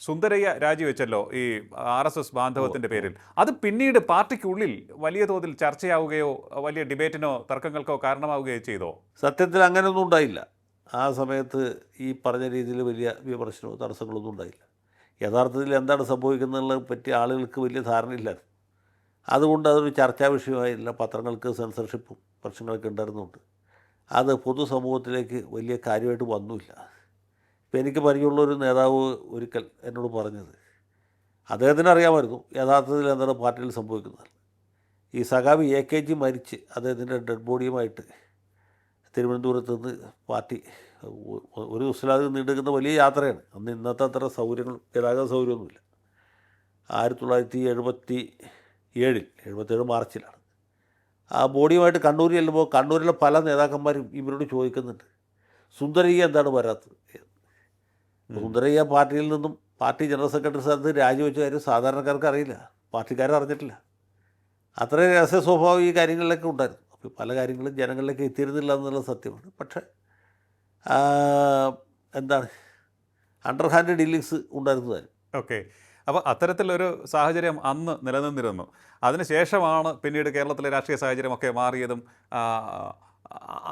സുന്ദരയ്യ രാജിവെച്ചല്ലോ ഈ ആർ എസ് എസ് ബാന്ധവത്തിന്റെ പേരിൽ. അത് പിന്നീട് പാർട്ടിക്കുള്ളിൽ വലിയ തോതിൽ ചർച്ചയാവുകയോ വലിയ ഡിബേറ്റിനോ തർക്കങ്ങൾക്കോ കാരണമാവുകയോ ചെയ്തോ? സത്യത്തിൽ അങ്ങനെയൊന്നും ഉണ്ടായില്ല. ആ സമയത്ത് ഈ പറഞ്ഞ രീതിയിൽ വലിയ വിമർശനമോ തടസ്സങ്ങളൊന്നും ഉണ്ടായില്ല. യഥാർത്ഥത്തിൽ എന്താണ് സംഭവിക്കുന്നതിനെ പറ്റി ആളുകൾക്ക് വലിയ ധാരണയില്ലായിരുന്നു. അതുകൊണ്ട് അതൊരു ചർച്ചാ വിഷയമായില്ല. പത്രങ്ങൾക്ക് സെൻസർഷിപ്പും പ്രശ്നങ്ങളൊക്കെ ഉണ്ടായിരുന്നുണ്ട്. അത് പൊതുസമൂഹത്തിലേക്ക് വലിയ കാര്യമായിട്ട് വന്നില്ല ഇപ്പം എനിക്ക് പരിചയമുള്ളൊരു നേതാവ് ഒരിക്കൽ എന്നോട് പറഞ്ഞത് അദ്ദേഹത്തിന് അറിയാമായിരുന്നു യഥാർത്ഥത്തിൽ എന്താണ് പാർട്ടിയിൽ സംഭവിക്കുന്നത്. ഈ സഖാബി എ കെ ജി മരിച്ച് അദ്ദേഹത്തിന്റെ ഡെഡ് ബോഡിയുമായിട്ട് തിരുവനന്തപുരത്ത് നിന്ന് പാർട്ടി ഒരു ദിവസത്തിലത് നീണ്ടുക്കുന്ന വലിയ യാത്രയാണ്. അന്ന് ഇന്നത്തെ അത്ര സൗകര്യങ്ങൾ ഗതാഗത സൗകര്യമൊന്നുമില്ല. ആയിരത്തി തൊള്ളായിരത്തി എഴുപത്തി ഏഴിൽ എഴുപത്തേഴ് മാർച്ചിലാണ്. ആ ബോഡിയുമായിട്ട് കണ്ണൂരിൽ ചെല്ലുമ്പോൾ കണ്ണൂരിലെ പല നേതാക്കന്മാരും ഇവരോട് ചോദിക്കുന്നുണ്ട്. സുന്ദരയ്യ എന്താണ് വരാത്തത്? സുന്ദരയ്യ പാർട്ടിയിൽ നിന്നും പാർട്ടി ജനറൽ സെക്രട്ടറി സ്ഥാനത്ത് രാജിവെച്ച കാര്യം സാധാരണക്കാർക്ക് അറിയില്ല. പാർട്ടിക്കാരും അറിഞ്ഞിട്ടില്ല. അത്രയും രഹസ്യ സ്വഭാവം ഈ കാര്യങ്ങളിലൊക്കെ ഉണ്ടായിരുന്നു. അപ്പോൾ പല കാര്യങ്ങളും ജനങ്ങളിലേക്ക് എത്തിയിരുന്നില്ല എന്നുള്ള സത്യമാണ്. പക്ഷേ എന്താണ്? അണ്ടർഹാൻഡ് ഡീലിങ്സ് ഉണ്ടായിരുന്നതായിരുന്നു. ഓക്കെ അപ്പോൾ അത്തരത്തിലൊരു സാഹചര്യം അന്ന് നിലനിന്നിരുന്നു. അതിനുശേഷമാണ് പിന്നീട് കേരളത്തിലെ രാഷ്ട്രീയ സാഹചര്യമൊക്കെ മാറിയതും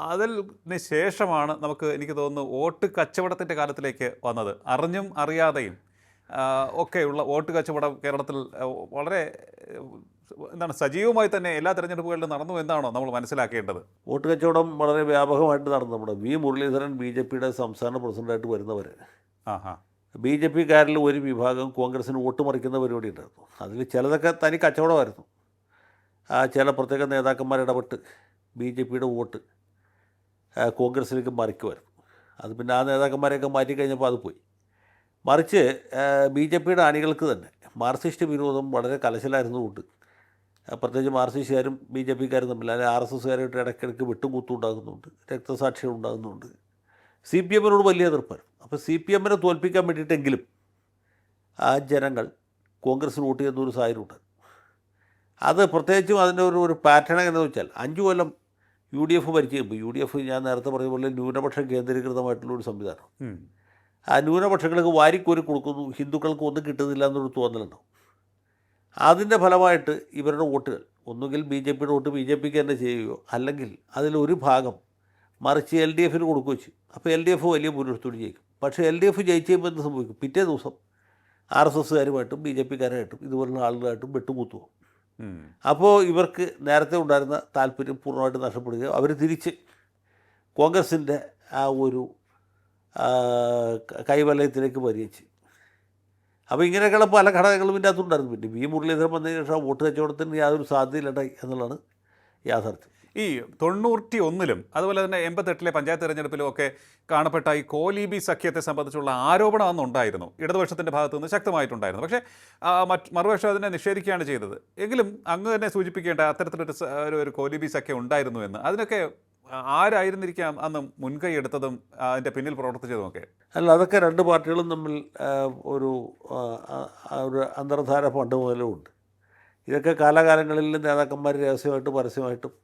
അതിന് ശേഷമാണ് നമുക്ക് എനിക്ക് തോന്നുന്നു വോട്ട് കച്ചവടത്തിന്റെ കാലത്തിലേക്ക് വന്നത്. അറിഞ്ഞും അറിയാതെയും ഒക്കെയുള്ള വോട്ട് കച്ചവടം കേരളത്തിൽ വളരെ എന്താണ് സജീവമായി തന്നെ എല്ലാ തെരഞ്ഞെടുപ്പുകളിലും നടന്നു എന്നാണോ നമ്മൾ മനസ്സിലാക്കേണ്ടത്? വോട്ട് കച്ചവടം വളരെ വ്യാപകമായിട്ട് നടന്നു. നമ്മുടെ വി മുരളീധരൻ ബി ജെ പിയുടെ സംസ്ഥാന പ്രസിഡന്റായിട്ട് വരുന്നവർ ആഹാ. ബി ജെ പിക്കാരിൽ ഒരു വിഭാഗം കോൺഗ്രസ്സിന് വോട്ട് മറിക്കുന്ന പരിപാടി ഉണ്ടായിരുന്നു. അതിൽ ചിലതൊക്കെ തനി കച്ചവടമായിരുന്നു. ആ ചില പ്രത്യേക നേതാക്കന്മാർ ഇടപെട്ട് ബി ജെ പിയുടെ വോട്ട് കോൺഗ്രസ്സിലേക്ക് മറിക്കുമായിരുന്നു. അത് പിന്നെ ആ നേതാക്കന്മാരെയൊക്കെ മാറ്റി കഴിഞ്ഞപ്പോൾ അത് പോയി. മറിച്ച് ബി ജെ പിയുടെ അണികൾക്ക് തന്നെ മാർക്സിസ്റ്റ് വിരോധം വളരെ കലശലായിരുന്നതുകൊണ്ട് പ്രത്യേകിച്ച് മാർക്സിസ്റ്റുകാരും ബി ജെ പിക്കാരും തമ്മിൽ അല്ലെങ്കിൽ ആർ എസ് എസ്സുകാരായിട്ട് ഇടയ്ക്കിടയ്ക്ക് വിട്ടുകൂത്തും ഉണ്ടാകുന്നുണ്ട് രക്തസാക്ഷികൾ ഉണ്ടാകുന്നുണ്ട്. സി പി എമ്മിനോട് വലിയ എതിർപ്പായിരുന്നു. അപ്പോൾ സി പി എമ്മിനെ തോൽപ്പിക്കാൻ വേണ്ടിയിട്ടെങ്കിലും ആ ജനങ്ങൾ കോൺഗ്രസ് വോട്ട് ചെയ്യുന്ന ഒരു സാഹചര്യം ഉണ്ട് അത് പ്രത്യേകിച്ചും അതിന്റെ ഒരു ഒരു പാറ്റേൺ എങ്ങനെയെന്ന് വെച്ചാൽ അഞ്ച് കൊല്ലം യു ഡി എഫ് ഭരിച്ചു കഴിയുമ്പോൾ യു ഡി എഫ് ഞാൻ നേരത്തെ പറഞ്ഞ പോലെ ന്യൂനപക്ഷം കേന്ദ്രീകൃതമായിട്ടുള്ള ഒരു സംവിധാനം. ആ ന്യൂനപക്ഷങ്ങൾക്ക് വാരിക്കോരി കൊടുക്കുന്നു ഹിന്ദുക്കൾക്ക് ഒന്നും കിട്ടുന്നില്ല എന്നൊരു തോന്നലുണ്ടാവും അതിന്റെ ഫലമായിട്ട് ഇവരുടെ വോട്ടുകൾ ഒന്നുകിൽ ബി ജെ പിയുടെ വോട്ട് ബി ജെ പിക്ക് തന്നെ ചെയ്യുകയോ അല്ലെങ്കിൽ അതിലൊരു ഭാഗം മറിച്ച് എൽ ഡി എഫിന് കൊടുക്കുക ചെയ്യും അപ്പോൾ എൽ ഡി എഫ് വലിയ ഭൂരിപക്ഷത്തോട് ജയിക്കും. പക്ഷേ എൽ ഡി എഫ് ജയിച്ച് കഴിയുമ്പോൾ എന്ത് സംഭവിക്കും? പിറ്റേ ദിവസം ആർ എസ് എസ്സുകാരുമായിട്ടും ബി ജെ പിക്കാരായിട്ടും ഇതുപോലുള്ള ആളുകളായിട്ടും വെട്ടുകൂത്തു. പോകും. അപ്പോൾ ഇവർക്ക് നേരത്തെ ഉണ്ടായിരുന്ന താല്പര്യം പൂർണമായിട്ട് നഷ്ടപ്പെടുകയും അവർ തിരിച്ച് കോൺഗ്രസിന്റെ ആ ഒരു കൈവലയത്തിലേക്ക് പരിഹരിച്ച് അപ്പോൾ ഇങ്ങനെയൊക്കെയുള്ള പല ഘടകങ്ങളും ഇതിന്റെ അകത്തുണ്ടായിരുന്നു. പിന്നെ വി മുരളീധരൻ വന്നതിന് ശേഷം വോട്ട് കച്ചവടത്തിന് യാതൊരു സാധ്യതയിലുണ്ടായി എന്നുള്ളതാണ് യാഥാർത്ഥ്യം. ഈ തൊണ്ണൂറ്റി ഒന്നിലും അതുപോലെ തന്നെ എൺപത്തെട്ടിലെ പഞ്ചായത്ത് തെരഞ്ഞെടുപ്പിലും ഒക്കെ കാണപ്പെട്ട ഈ കോലീബി സഖ്യത്തെ സംബന്ധിച്ചുള്ള ആരോപണം അന്നുണ്ടായിരുന്നു ഇടതുപക്ഷത്തിന്റെ ഭാഗത്തു നിന്ന് ശക്തമായിട്ടുണ്ടായിരുന്നു. പക്ഷേ മറ്റ് മറുപക്ഷം അതിനെ നിഷേധിക്കുകയാണ് ചെയ്തത്. എങ്കിലും അങ്ങ് തന്നെ സൂചിപ്പിക്കേണ്ട അത്തരത്തിലൊരു ഒരു ഒരു കോലീബി സഖ്യം ഉണ്ടായിരുന്നു എന്ന്. അതിനൊക്കെ ആരായിരുന്നിരിക്കാം അന്ന് മുൻകൈ എടുത്തതും അതിന്റെ പിന്നിൽ പ്രവർത്തിച്ചതുമൊക്കെ? അല്ല അതൊക്കെ രണ്ട് പാർട്ടികളും തമ്മിൽ ഒരു ഒരു അന്തർധാര പണ്ട് മുതലും ഉണ്ട് ഇതൊക്കെ കാലാകാലങ്ങളിൽ നേതാക്കന്മാർ രഹസ്യമായിട്ടും പരസ്യമായിട്ടും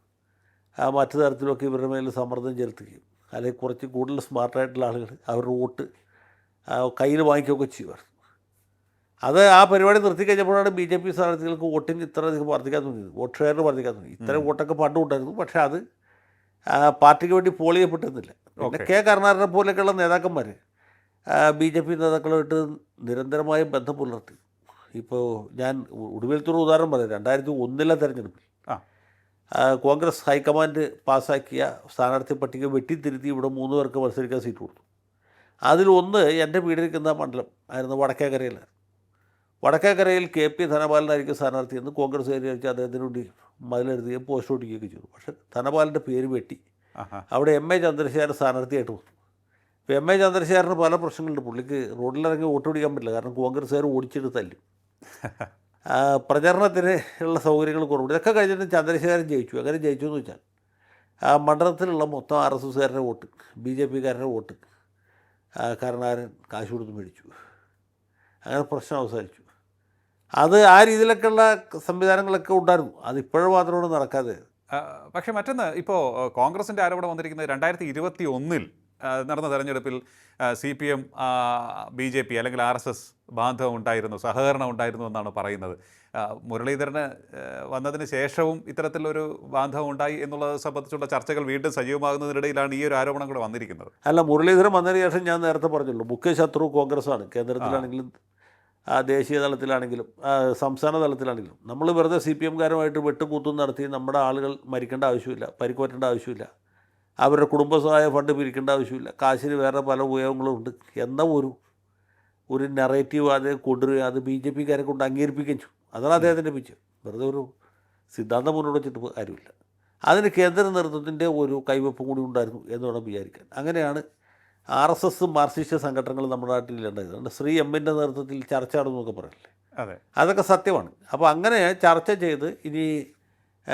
മറ്റു തരത്തിലൊക്കെ ഇവരുടെ മേൽ സമ്മർദ്ദം ചെലുത്തുകയും അല്ലെങ്കിൽ കുറച്ച് കൂടുതൽ സ്മാർട്ടായിട്ടുള്ള ആളുകൾ അവരുടെ വോട്ട് കയ്യിൽ വാങ്ങിക്കുകയൊക്കെ ചെയ്യുമായിരുന്നു. അത് ആ പരിപാടി നിർത്തി കഴിഞ്ഞപ്പോഴാണ് ബി ജെ പി സ്ഥാനാർത്ഥികൾക്ക് വോട്ടിന് ഇത്ര അധികം വർദ്ധിക്കാൻ തോന്നിയത്. വോട്ട് ഷെയർ വർദ്ധിക്കാൻ തോന്നി. ഇത്ര വോട്ടൊക്കെ പണ്ടും ഉണ്ടായിരുന്നു. പക്ഷേ അത് പാർട്ടിക്ക് വേണ്ടി പോൾ ചെയ്യപ്പെട്ടിരുന്നില്ല പിന്നെ. കെ കരുണാകരനെ പോലെയൊക്കെയുള്ള നേതാക്കന്മാർ ബി ജെ പി നേതാക്കളുമായിട്ട് നിരന്തരമായ ബന്ധം പുലർത്തി. ഇപ്പോൾ ഞാൻ ഉ- ഉദാഹരണം പറയാം. രണ്ടായിരത്തി ഒന്നിലെ തെരഞ്ഞെടുപ്പിൽ കോൺഗ്രസ് ഹൈക്കമാൻഡ് പാസ്സാക്കിയ സ്ഥാനാർത്ഥി പട്ടിക വെട്ടിത്തിരുത്തി ഇവിടെ മൂന്ന് പേർക്ക് മത്സരിക്കാൻ സീറ്റ് കൊടുത്തു. അതിലൊന്ന് എന്റെ വീടിരിക്കുന്ന മണ്ഡലം ആയിരുന്നു വടക്കേക്കരയിലായിരുന്നു വടക്കേക്കരയിൽ കെ പി ധനപാലനായിരിക്കും സ്ഥാനാർത്ഥി എന്ന് കോൺഗ്രസ് വിചാരിച്ച് അദ്ദേഹത്തിന് വേണ്ടി മതിലെഴുതുകയും പോസ്റ്റ് ഒട്ടിക്കുകയൊക്കെ ചെയ്തു. പക്ഷേ ധനപാലന്റെ പേര് വെട്ടി. അവിടെ എം എ ചന്ദ്രശേഖരൻ സ്ഥാനാർത്ഥിയായിട്ട് വന്നു. ഇപ്പോൾ എം എ ചന്ദ്രശേഖരന് പല പ്രശ്നങ്ങളുണ്ട്. പുള്ളിക്ക് റോഡിലിറങ്ങി വോട്ട് പിടിക്കാൻ പറ്റില്ല. കാരണം കോൺഗ്രസ്സുകാർ ഓടിച്ചിട്ട് തല്ലും. പ്രചരണത്തിന് ഉള്ള സൗകര്യങ്ങൾ കുറവുണ്ട്. ഇതൊക്കെ കഴിഞ്ഞിട്ട് ചന്ദ്രശേഖരൻ ജയിച്ചു. അങ്ങനെ ജയിച്ചു എന്ന് വെച്ചാൽ ആ മണ്ഡലത്തിലുള്ള മൊത്തം ആർ എസ് എസ്സുകാരുടെ വോട്ട് ബി ജെ പിക്കാരുടെ വോട്ട് കരുണാകരൻ കാശ് കൊടുത്ത് മേടിച്ചു. അങ്ങനെ പ്രശ്നം അവസാനിച്ചു. അത് ആ രീതിയിലൊക്കെയുള്ള സംവിധാനങ്ങളൊക്കെ ഉണ്ടായിരുന്നു. അതിപ്പോഴും മാത്രമാണ് നടക്കാതെ. പക്ഷേ മറ്റൊന്ന് ഇപ്പോൾ കോൺഗ്രസിന്റെ ആരോപണം വന്നിരിക്കുന്നത് രണ്ടായിരത്തി ഇരുപത്തി ഒന്നിൽ നടന്ന തെരഞ്ഞെടുപ്പിൽ C P M B J P അല്ലെങ്കിൽ ആർ എസ് എസ് ബാന്ധവം ഉണ്ടായിരുന്നു സഹകരണം ഉണ്ടായിരുന്നു എന്നാണ് പറയുന്നത്. മുരളീധരന് വന്നതിന് ശേഷവും ഇത്തരത്തിലൊരു ബാന്ധവം ഉണ്ടായി എന്നുള്ളത് സംബന്ധിച്ചുള്ള ചർച്ചകൾ വീണ്ടും സജീവമാകുന്നതിനിടയിലാണ് ഈ ഒരു ആരോപണം കൂടെ വന്നിരിക്കുന്നത്. അല്ല മുരളീധരൻ വന്നതിന് ശേഷം ഞാൻ നേരത്തെ പറഞ്ഞുള്ളൂ മുഖ്യ ശത്രു കോൺഗ്രസ്സാണ്. കേന്ദ്രത്തിലാണെങ്കിലും ദേശീയ തലത്തിലാണെങ്കിലും സംസ്ഥാന തലത്തിലാണെങ്കിലും. നമ്മൾ വെറുതെ സി പി എംകാരുമായിട്ട് വെട്ടുകൂത്തും നടത്തി നമ്മുടെ ആളുകൾ മരിക്കേണ്ട ആവശ്യമില്ല പരിക്കുപറ്റേണ്ട ആവശ്യമില്ല. അവരുടെ കുടുംബസഹായ ഫണ്ട് പിരിക്കേണ്ട ആവശ്യമില്ല. കാശിന് വേറെ പല ഉപയോഗങ്ങളും ഉണ്ട്. എന്ന ഒരു ഒരു നെറേറ്റീവ് അത് കൊണ്ടുവരിക അത് ബി ജെ പിക്കാരെ കൊണ്ട് അംഗീകരിപ്പിക്കുകയും ചെയ്യും അതാണ് അദ്ദേഹത്തിന്റെ പിച്ച്. വെറുതെ ഒരു സിദ്ധാന്തം മുന്നോട്ട് വെച്ചിട്ട് കാര്യമില്ല. അതിന് കേന്ദ്ര നേതൃത്വത്തിന്റെ ഒരു കൈവെപ്പും കൂടി ഉണ്ടായിരുന്നു എന്ന് വേണം വിചാരിക്കാൻ. അങ്ങനെയാണ് ആർ എസ് എസ് മാർക്സിസ്റ്റ് സംഘടനകൾ നമ്മുടെ നാട്ടിൽ ഉണ്ടായത് അതുകൊണ്ട് ശ്രീ എമ്മിന്റെ നേതൃത്വത്തിൽ ചർച്ച നടന്നൊക്കെ പറയില്ലേ? അതെ. അതൊക്കെ സത്യമാണ്. അപ്പോൾ അങ്ങനെ ചർച്ച ചെയ്ത് ഇനി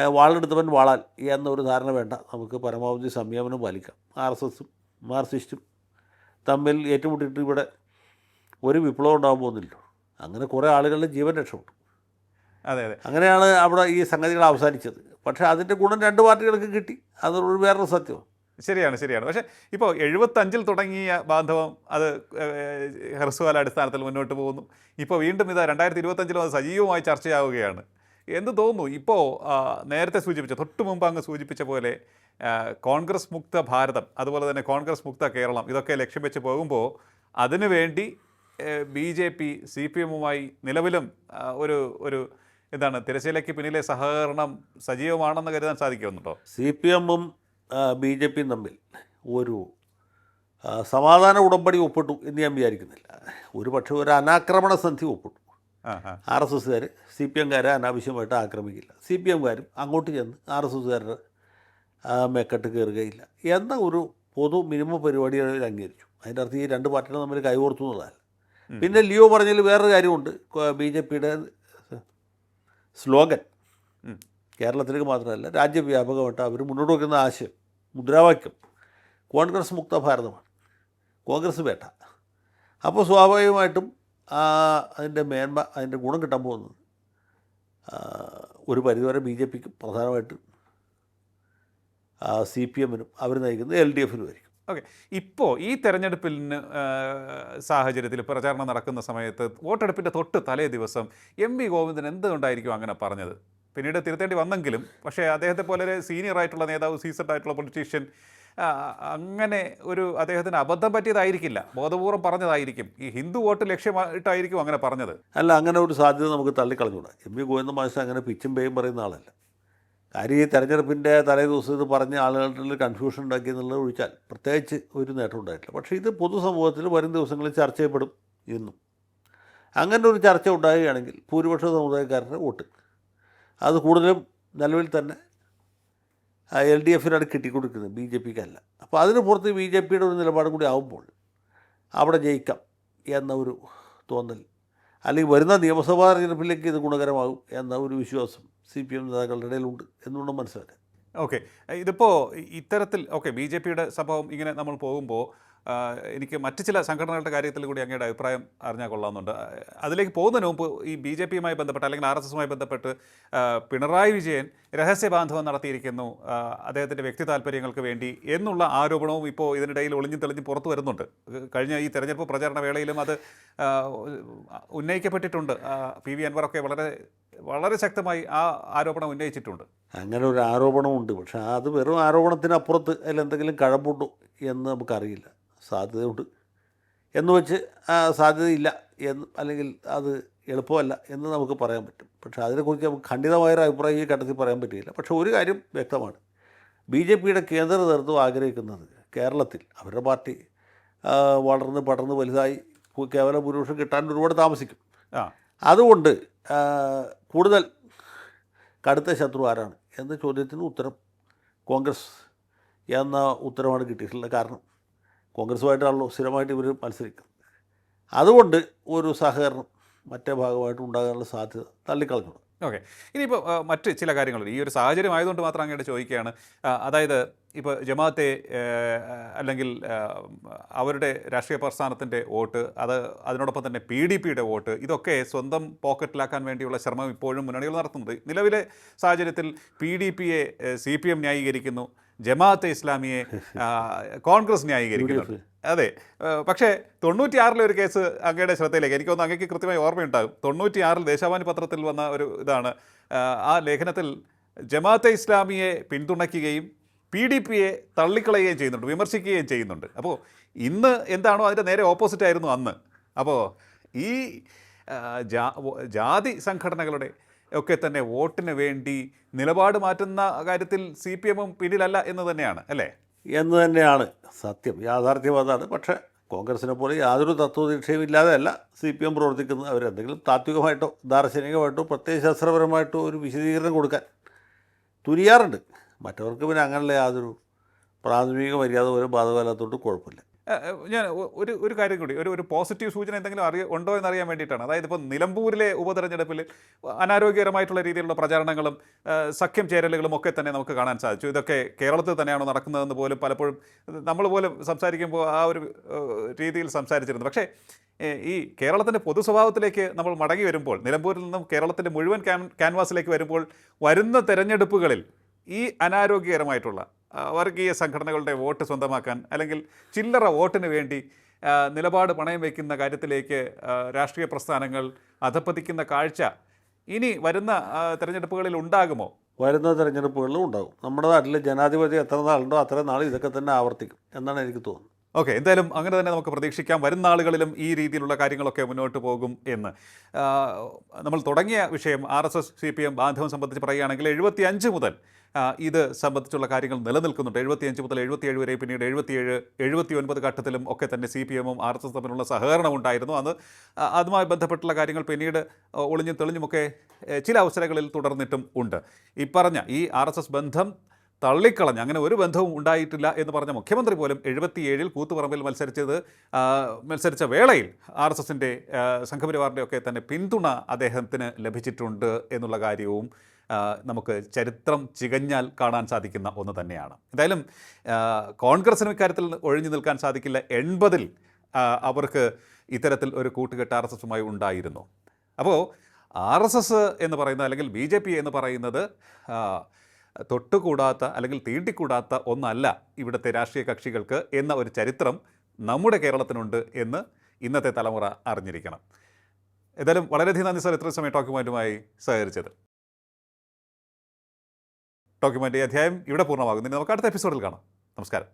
വാളെടുത്തവൻ വാളാൽ എന്നൊരു ധാരണ വേണ്ട. നമുക്ക് പരമാവധി സംയമനം പാലിക്കാം. ആർ എസ് എസും മാർസിസ്റ്റും തമ്മിൽ ഏറ്റുമുട്ടിയിട്ട് ഇവിടെ ഒരു വിപ്ലവം ഉണ്ടാകാൻ പോകുന്നില്ലല്ലോ അങ്ങനെ കുറേ ആളുകളുടെ ജീവൻ രക്ഷപ്പെട്ടു. അതെ അതെ. അങ്ങനെയാണ് അവിടെ ഈ സംഗതികൾ അവസാനിച്ചത്. പക്ഷേ അതിന്റെ ഗുണം രണ്ട് പാർട്ടികൾക്ക് കിട്ടി. അതൊരു വേറൊരു സത്യം ശരിയാണ് ശരിയാണ്. പക്ഷേ ഇപ്പോൾ എഴുപത്തഞ്ചിൽ തുടങ്ങിയ ബാന്ധവം അത് ഹ്രസ്വകാല അടിസ്ഥാനത്തിൽ മുന്നോട്ട് പോകുന്നു. ഇപ്പോൾ വീണ്ടും ഇത് രണ്ടായിരത്തി ഇരുപത്തഞ്ചിലും അത് സജീവമായി ചർച്ചയാവുകയാണ്. എന്ത് തോന്നുന്നു. ഇപ്പോൾ നേരത്തെ സൂചിപ്പിച്ച തൊട്ടു മുമ്പ് അങ്ങ് സൂചിപ്പിച്ച പോലെ കോൺഗ്രസ് മുക്ത ഭാരതം അതുപോലെ തന്നെ കോൺഗ്രസ് മുക്ത കേരളം ഇതൊക്കെ ലക്ഷ്യം വെച്ച് പോകുമ്പോൾ അതിനുവേണ്ടി B J P C P എമ്മുമായി നിലവിലും ഒരു ഒരു എന്താണ് തിരശ്ശീലയ്ക്ക് പിന്നിലെ സഹകരണം സജീവമാണെന്ന് കരുതാൻ സാധിക്കുന്നുണ്ടോ? സി പി എമ്മും ബി ജെ പിയും തമ്മിൽ ഒരു സമാധാന ഉടമ്പടി ഒപ്പിട്ടു എന്ന് ഞാൻ വിചാരിക്കുന്നില്ല. ഒരു പക്ഷേ ഒരു അനാക്രമണ സന്ധി ഒപ്പിട്ടു. ആർ എസ് എസ്സുകാർ സി പി എംകാരെ അനാവശ്യമായിട്ട് ആക്രമിക്കില്ല. സി പി എംകാരും അങ്ങോട്ട് ചെന്ന് ആർ എസ് എസ്സുകാരുടെ മേക്കെട്ട് കയറുകയില്ല എന്ന ഒരു പൊതു മിനിമം പരിപാടി അവർ അംഗീകരിച്ചു. അതിന്റെ അർത്ഥം ഈ രണ്ട് പാർട്ടികളും തമ്മിൽ കൈകോർത്തു എന്നുള്ളതല്ല പിന്നെ ലിയോ പറഞ്ഞതിൽ വേറൊരു കാര്യമുണ്ട്. ബി ജെ പിയുടെ സ്ലോഗൻ കേരളത്തിലേക്ക് മാത്രമല്ല രാജ്യവ്യാപകമായിട്ട് അവർ മുന്നോട്ട് വയ്ക്കുന്ന ആശയം മുദ്രാവാക്യം കോൺഗ്രസ് മുക്ത ഭാരതമാണ്. കോൺഗ്രസ് വേട്ട. അപ്പോൾ സ്വാഭാവികമായിട്ടും അതിന്റെ മേന്മ അതിന്റെ ഗുണം കിട്ടാൻ പോകുന്നത് ഒരു പരിധിവരെ ബി ജെ പിക്ക് പ്രധാനമായിട്ടും സി പി എമ്മിനും അവർ നയിക്കുന്നത് എൽ ഡി എഫിനും ആയിരിക്കും. ഓക്കെ. ഇപ്പോൾ ഈ തെരഞ്ഞെടുപ്പിന് സാഹചര്യത്തിൽ പ്രചാരണം നടക്കുന്ന സമയത്ത് വോട്ടെടുപ്പിന്റെ തൊട്ട് തലേ ദിവസം എം വി ഗോവിന്ദൻ എന്തുകൊണ്ടായിരിക്കും അങ്ങനെ പറഞ്ഞത്? പിന്നീട് തിരുത്തേണ്ടി വന്നെങ്കിലും പക്ഷേ അദ്ദേഹത്തെ പോലെ സീനിയർ ആയിട്ടുള്ള നേതാവ് സീസഡ് ആയിട്ടുള്ള പൊളിറ്റീഷ്യൻ അങ്ങനെ ഒരു അദ്ദേഹത്തിന് അബദ്ധം പറ്റിയതായിരിക്കില്ല. ബോധപൂർവം പറഞ്ഞതായിരിക്കും. ഈ ഹിന്ദു വോട്ട് ലക്ഷ്യമായിട്ടായിരിക്കും അങ്ങനെ പറഞ്ഞത്. അല്ല അങ്ങനെ ഒരു സാധ്യത നമുക്ക് തള്ളിക്കളഞ്ഞൂടാ. എം വി ഗോവിന്ദ മാസ്റ്റർ അങ്ങനെ പിച്ചും പേയും പറയുന്ന ആളല്ല. കാര്യം ഈ തെരഞ്ഞെടുപ്പിന്റെ തലേ ദിവസം ഇത് പറഞ്ഞ ആളുകളുടെ കൺഫ്യൂഷൻ ഉണ്ടാക്കി എന്നുള്ളത് ഒഴിച്ചാൽ പ്രത്യേകിച്ച് ഒരു നേട്ടം ഉണ്ടായിട്ടില്ല. പക്ഷേ ഇത് പൊതുസമൂഹത്തിൽ വരും ദിവസങ്ങളിൽ ചർച്ച ചെയ്യപ്പെടും എന്നും അങ്ങനെ ഒരു ചർച്ച ഉണ്ടാകുകയാണെങ്കിൽ ഭൂരിപക്ഷ സമുദായക്കാരുടെ വോട്ട്. അത് കൂടുതലും നിലവിൽ തന്നെ എൽ ഡി എഫിനാണ് കിട്ടിക്കൊടുക്കുന്നത് ബി ജെ പിക്കല്ല. അപ്പോൾ അതിന് പുറത്ത് ബി ജെ പിയുടെ ഒരു നിലപാടും കൂടി ആവുമ്പോൾ അവിടെ ജയിക്കാം എന്ന ഒരു തോന്നൽ. അല്ലെങ്കിൽ വരുന്ന നിയമസഭാ തെരഞ്ഞെടുപ്പിലേക്ക് ഇത് ഗുണകരമാകും എന്ന ഒരു വിശ്വാസം സി പി എം നേതാക്കളുടെ ഇടയിലുണ്ട് എന്നുകൊണ്ട് മനസ്സിലാക്കാം. ഓക്കെ. ഇതിപ്പോൾ ഇത്തരത്തിൽ ഓക്കെ ബി ജെ പിയുടെ സംഭവം ഇങ്ങനെ നമ്മൾ പോകുമ്പോൾ എനിക്ക് മറ്റ് ചില സംഘടനകളുടെ കാര്യത്തിൽ കൂടി അങ്ങയുടെ അഭിപ്രായം അറിഞ്ഞാൽ കൊള്ളാമെന്നുണ്ട് അതിലേക്ക് പോകുന്നതിന് മുമ്പ് ഈ ബി ജെ പിയുമായി ബന്ധപ്പെട്ട് അല്ലെങ്കിൽ ആർ എസ് എസുമായി ബന്ധപ്പെട്ട് പിണറായി വിജയൻ രഹസ്യബാന്ധവം നടത്തിയിരിക്കുന്നു അദ്ദേഹത്തിന്റെ വ്യക്തി താല്പര്യങ്ങൾക്ക് വേണ്ടി എന്നുള്ള ആരോപണവും ഇപ്പോൾ ഇതിനിടയിൽ ഒളിഞ്ഞു തെളിഞ്ഞും പുറത്തു വരുന്നുണ്ട്. കഴിഞ്ഞ ഈ തെരഞ്ഞെടുപ്പ് പ്രചാരണ വേളയിലും അത് ഉന്നയിക്കപ്പെട്ടിട്ടുണ്ട്. പി വി അൻവറൊക്കെ വളരെ വളരെ ശക്തമായി ആ ആരോപണം ഉന്നയിച്ചിട്ടുണ്ട്. അങ്ങനെ ഒരു ആരോപണമുണ്ട്. പക്ഷേ അത് വെറും ആരോപണത്തിനപ്പുറത്ത് അതിലെന്തെങ്കിലും കഴമ്പുണ്ടോ എന്ന് നമുക്കറിയില്ല. സാധ്യതയുണ്ട്. എന്ന് വെച്ച് സാധ്യതയില്ല എന്ന് അല്ലെങ്കിൽ അത് എളുപ്പമല്ല എന്ന് നമുക്ക് പറയാൻ പറ്റും. പക്ഷേ അതിനെക്കുറിച്ച് നമുക്ക് ഖണ്ഡിതമായൊരു അഭിപ്രായം ഈ ഘട്ടത്തിൽ പറയാൻ പറ്റില്ല പക്ഷേ ഒരു കാര്യം വ്യക്തമാണ്. ബി ജെ പിയുടെ കേന്ദ്ര നേതൃത്വം ആഗ്രഹിക്കുന്നത് കേരളത്തിൽ അവരുടെ പാർട്ടി വളർന്ന് പടർന്ന് വലുതായി കേവല ഭൂരിപക്ഷം കിട്ടാൻ ഒരുപാട് താമസിക്കും. അതുകൊണ്ട് കൂടുതൽ കടുത്ത ശത്രു ആരാണ് എന്ന ചോദ്യത്തിന് ഉത്തരം കോൺഗ്രസ് എന്ന ഉത്തരമാണ് കിട്ടിയിട്ടുള്ളത് കാരണം. കോൺഗ്രസുമായിട്ടാണല്ലോ സ്ഥിരമായിട്ട് ഇവർ മത്സരിക്കുന്നത്. അതുകൊണ്ട് ഒരു സഹകരണം മറ്റേ ഭാഗമായിട്ട് ഉണ്ടാകാനുള്ള സാധ്യത തള്ളിക്കളഞ്ഞു. ഓക്കെ. ഇനിയിപ്പോൾ മറ്റ് ചില കാര്യങ്ങളുണ്ട്. ഈ ഒരു സാഹചര്യം ആയതുകൊണ്ട് മാത്രം അങ്ങോട്ട് ചോദിക്കുകയാണ്. അതായത് ഇപ്പോൾ ജമാഅത്തെ അല്ലെങ്കിൽ അവരുടെ രാഷ്ട്രീയ പ്രസ്ഥാനത്തിന്റെ വോട്ട് അത് അതിനോടൊപ്പം തന്നെ പി ഡി പിയുടെ വോട്ട് ഇതൊക്കെ സ്വന്തം പോക്കറ്റിലാക്കാൻ വേണ്ടിയുള്ള ശ്രമം ഇപ്പോഴും മുന്നണികൾ നടത്തുന്നത് നിലവിലെ സാഹചര്യത്തിൽ പി ഡി പിയെ സി പി എം ന്യായീകരിക്കുന്നു. ജമാഅത്തെ ഇസ്ലാമിയെ കോൺഗ്രസ് ന്യായീകരിക്കുന്നുണ്ട് അതെ. പക്ഷേ തൊണ്ണൂറ്റിയാറിലെ ഒരു കേസ് അങ്ങയുടെ ശ്രദ്ധയിലേക്ക് എനിക്കൊന്ന് തോന്നുന്നു അങ്ങേക്ക് കൃത്യമായി ഓർമ്മയുണ്ടാകും. തൊണ്ണൂറ്റിയാറിൽ ദേശാഭിമാനി പത്രത്തിൽ വന്ന ഒരു ഇതാണ്. ആ ലേഖനത്തിൽ ജമാഅത്തെ ഇസ്ലാമിയെ പിന്തുണയ്ക്കുകയും പി ഡി പിയെ തള്ളിക്കളയുകയും ചെയ്യുന്നുണ്ട് വിമർശിക്കുകയും ചെയ്യുന്നുണ്ട്. അപ്പോൾ ഇന്ന് എന്താണോ അതിന്റെ നേരെ ഓപ്പോസിറ്റ് ആയിരുന്നു അന്ന്. അപ്പോൾ ഈ ജാതി സംഘടനകളുടെ ഒക്കെ തന്നെ വോട്ടിന് വേണ്ടി നിലപാട് മാറ്റുന്ന കാര്യത്തിൽ സി പി എമ്മും പിന്നിലല്ല എന്ന് തന്നെയാണ് അല്ലേ? എന്ന് തന്നെയാണ് സത്യം. യാഥാർത്ഥ്യം അതാണ് പക്ഷേ കോൺഗ്രസിനെ പോലെ യാതൊരു തത്വദീക്ഷയും ഇല്ലാതെയല്ല സി പി എം പ്രവർത്തിക്കുന്നത്. അവരെന്തെങ്കിലും താത്വികമായിട്ടോ ദാർശനികമായിട്ടോ പ്രത്യയശാസ്ത്രപരമായിട്ടോ ഒരു വിശദീകരണം കൊടുക്കാൻ തുനിയാറുണ്ട്. മറ്റവർക്ക് പിന്നെ അങ്ങനെയുള്ള യാതൊരു പ്രാഥമിക മര്യാദ പോലും ബാധകമല്ലാത്തതുകൊണ്ട് കുഴപ്പമില്ല. ഞാൻ ഒരു ഒരു കാര്യം കൂടി. ഒരു ഒരു പോസിറ്റീവ് സൂചന എന്തെങ്കിലും അറിയ ഉണ്ടോ എന്നറിയാൻ വേണ്ടിയിട്ടാണ്. അതായത് ഇപ്പോൾ നിലമ്പൂരിലെ ഉപതെരഞ്ഞെടുപ്പിൽ അനാരോഗ്യകരമായിട്ടുള്ള രീതിയിലുള്ള പ്രചാരണങ്ങളും സഖ്യം ചേരലുകളും ഒക്കെ തന്നെ നമുക്ക് കാണാൻ സാധിച്ചു. ഇതൊക്കെ കേരളത്തിൽ തന്നെയാണോ നടക്കുന്നതെന്ന് പോലും പലപ്പോഴും നമ്മൾ പോലും സംസാരിക്കുമ്പോൾ ആ ഒരു രീതിയിൽ സംസാരിച്ചിരുന്നു. പക്ഷേ ഈ കേരളത്തിന്റെ പൊതു സ്വഭാവത്തിലേക്ക് നമ്മൾ മടങ്ങി വരുമ്പോൾ നിലമ്പൂരിൽ നിന്നും കേരളത്തിന്റെ മുഴുവൻ ക്യാൻ ക്യാൻവാസിലേക്ക് വരുമ്പോൾ വരുന്ന തെരഞ്ഞെടുപ്പുകളിൽ ഈ അനാരോഗ്യകരമായിട്ടുള്ള വർഗീയ സംഘടനകളുടെ വോട്ട് സ്വന്തമാക്കാൻ അല്ലെങ്കിൽ ചില്ലറ വോട്ടിന് വേണ്ടി നിലപാട് പണയം വയ്ക്കുന്ന കാര്യത്തിലേക്ക് രാഷ്ട്രീയ പ്രസ്ഥാനങ്ങൾ അധപ്പതിക്കുന്ന കാഴ്ച ഇനി വരുന്ന തിരഞ്ഞെടുപ്പുകളിൽ ഉണ്ടാകുമോ? വരുന്ന തെരഞ്ഞെടുപ്പുകളിലും ഉണ്ടാകും. നമ്മുടെ നാട്ടിൽ ജനാധിപത്യം എത്ര നാളുണ്ടോ അത്രയും നാൾ ഇതൊക്കെ തന്നെ ആവർത്തിക്കും എന്നാണ് എനിക്ക് തോന്നുന്നത്. ഓക്കെ എന്തായാലും അങ്ങനെ തന്നെ നമുക്ക് പ്രതീക്ഷിക്കാം. വരുന്ന ആളുകളിലും ഈ രീതിയിലുള്ള കാര്യങ്ങളൊക്കെ മുന്നോട്ട് പോകും എന്ന്. നമ്മൾ തുടങ്ങിയ വിഷയം R S S C P M ബാന്ധവം സംബന്ധിച്ച് പറയുകയാണെങ്കിൽ എഴുപത്തി അഞ്ച് മുതൽ ഇത് സംബന്ധിച്ചുള്ള കാര്യങ്ങൾ നിലനിൽക്കുന്നുണ്ട്. എഴുപത്തിയഞ്ച് മുതൽ എഴുപത്തിയേഴ് വരെ പിന്നീട് എഴുപത്തിയേഴ് എഴുപത്തി ഒൻപത് ഘട്ടത്തിലും ഒക്കെ തന്നെ സി പി എമ്മും ആർ എസ് എസ് തമ്മിലുള്ള സഹകരണം ഉണ്ടായിരുന്നു. അത് അതുമായി ബന്ധപ്പെട്ടുള്ള കാര്യങ്ങൾ പിന്നീട് ഒളിഞ്ഞും തെളിഞ്ഞുമൊക്കെ ചില അവസരങ്ങളിൽ തുടർന്നിട്ടും ഉണ്ട്. ഈ പറഞ്ഞ ഈ ആർ എസ് എസ് ബന്ധം തള്ളിക്കളഞ്ഞ് അങ്ങനെ ഒരു ബന്ധവും ഉണ്ടായിട്ടില്ല എന്ന് പറഞ്ഞ മുഖ്യമന്ത്രി പോലും എഴുപത്തിയേഴിൽ കൂത്തുപറമ്പിൽ മത്സരിച്ചത് മത്സരിച്ച വേളയിൽ ആർ എസ് എസിന്റെ സംഘപരിവാറിന്റെയൊക്കെ തന്നെ പിന്തുണ അദ്ദേഹത്തിന് ലഭിച്ചിട്ടുണ്ട് എന്നുള്ള കാര്യവും നമുക്ക് ചരിത്രം ചികഞ്ഞാൽ കാണാൻ സാധിക്കുന്ന ഒന്ന് തന്നെയാണ്. എന്തായാലും കോൺഗ്രസിനും ഇക്കാര്യത്തിൽ ഒഴിഞ്ഞു നിൽക്കാൻ സാധിക്കില്ല എൺപതിൽ അവർക്ക് ഇത്തരത്തിൽ ഒരു കൂട്ടുകെട്ട് ആർ എസ് എസുമായി ഉണ്ടായിരുന്നു. അപ്പോൾ ആർ എസ് എസ് എന്ന് പറയുന്നത് അല്ലെങ്കിൽ ബി ജെ പി എന്ന് പറയുന്നത് തൊട്ടുകൂടാത്ത അല്ലെങ്കിൽ തീണ്ടിക്കൂടാത്ത ഒന്നല്ല ഇവിടുത്തെ രാഷ്ട്രീയ കക്ഷികൾക്ക് എന്ന ഒരു ചരിത്രം നമ്മുടെ കേരളത്തിനുണ്ട് എന്ന് ഇന്നത്തെ തലമുറ അറിഞ്ഞിരിക്കണം. ഏതായാലും വളരെയധികം നന്ദി സാർ ഇത്രയും സമയം ടോക്യുമെന്റുമായി സഹകരിച്ചത് ഡോക്യുമെന്റ് ഈ അധ്യായം ഇവിടെ പൂർണമാകുന്നു. നമുക്ക് അടുത്ത എപ്പിസോഡിൽ കാണാം. നമസ്കാരം.